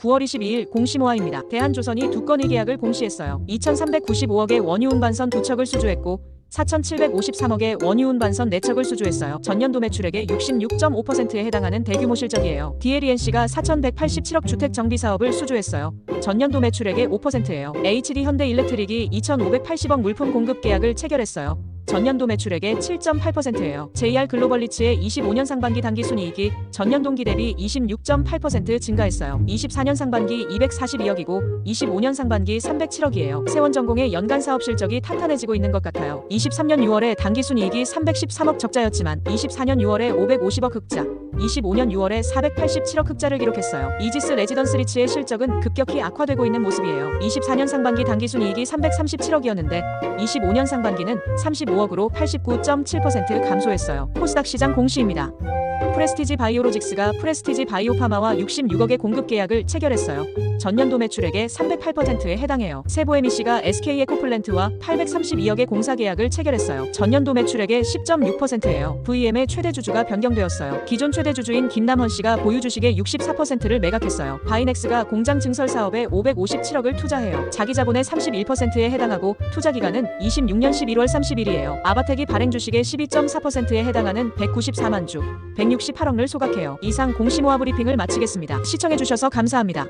9월 22일 공시모아입니다. 대한조선이 두 건의 계약을 공시했어요. 2,395억의 원유운 반선 두 척을 수주했고 4,753억의 원유운 반선 4척을 수주했어요. 전년도 매출액의 66.5%에 해당하는 대규모 실적이에요. DLENC가 4,187억 주택 정비 사업을 수주했어요. 전년도 매출액의 5%예요. HD 현대 일렉트릭이 2,580억 물품 공급 계약을 체결했어요. 전년도 매출액의 7.8%예요. JR 글로벌리츠의 25년 상반기 당기 순이익이 전년 동기 대비 26.8% 증가했어요. 24년 상반기 242억이고 25년 상반기 307억이에요. 세원전공의 연간 사업 실적이 탄탄해지고 있는 것 같아요. 23년 6월에 당기 순이익이 313억 적자였지만 24년 6월에 550억 흑자, 25년 6월에 487억 흑자를 기록했어요. 이지스 레지던스 리츠의 실적은 급격히 악화되고 있는 모습이에요. 24년 상반기 당기 순 이익이 337억이었는데 25년 상반기는 35억으로 89.7% 감소했어요. 코스닥 시장 공시입니다. 프레스티지 바이오로직스가 프레스티지 바이오파마와 66억의 공급 계약을 체결했어요. 전년도 매출액의 308%에 해당해요. 세보에미 씨가 SK에코플랜트와 832억의 공사 계약을 체결했어요. 전년도 매출액의 10.6%예요. VM의 최대 주주가 변경되었어요. 기존 최대 주주인 김남헌 씨가 보유 주식의 64%를 매각했어요. 바이넥스가 공장 증설 사업에 557억을 투자해요. 자기 자본의 31%에 해당하고 투자 기간은 26년 11월 30일이에요. 아바텍이 발행 주식의 12.4%에 해당하는 194만 주, 168억 을 소각해요. 이상 공시모아 브리핑을 마치겠습니다. 시청해주셔서 감사합니다.